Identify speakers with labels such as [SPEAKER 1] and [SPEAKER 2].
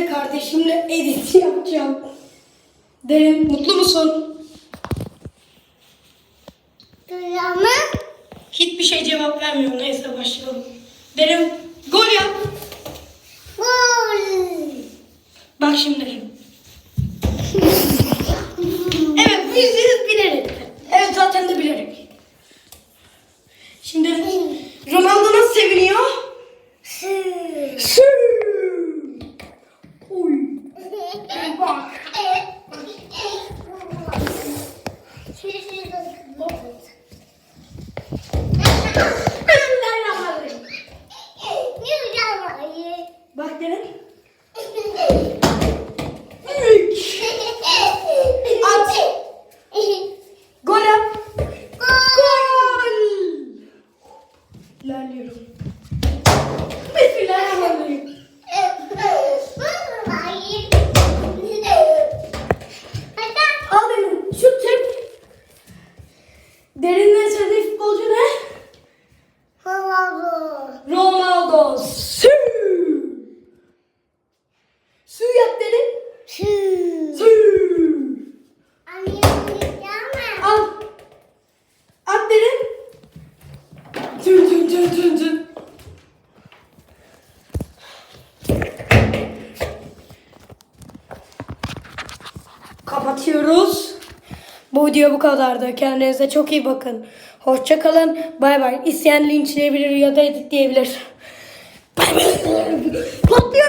[SPEAKER 1] birlikte kardeşimle edit yapacağım. Derin mutlu musun?
[SPEAKER 2] Ama
[SPEAKER 1] Hiçbir şey cevap vermiyor. Neyse başlayalım. Derin gol yap.
[SPEAKER 2] gol.
[SPEAKER 1] Bak şimdi. Evet biz yüz bilerek. Evet zaten de bilerek. Şimdi Ronaldo nasıl seviniyor? Sü. Bak Derin. Üç. At. Gol yap. Gol. İlerliyorum. Sü. Sü yap Derin. Sü. Al. At Derin. Tün tün tün tün tün. Kapatıyoruz. Bu video bu kadardı. Kendinize çok iyi bakın. Hoşça kalın. Bay bay. İsteyen linçleyebilir ya da editleyebilir. সত্যি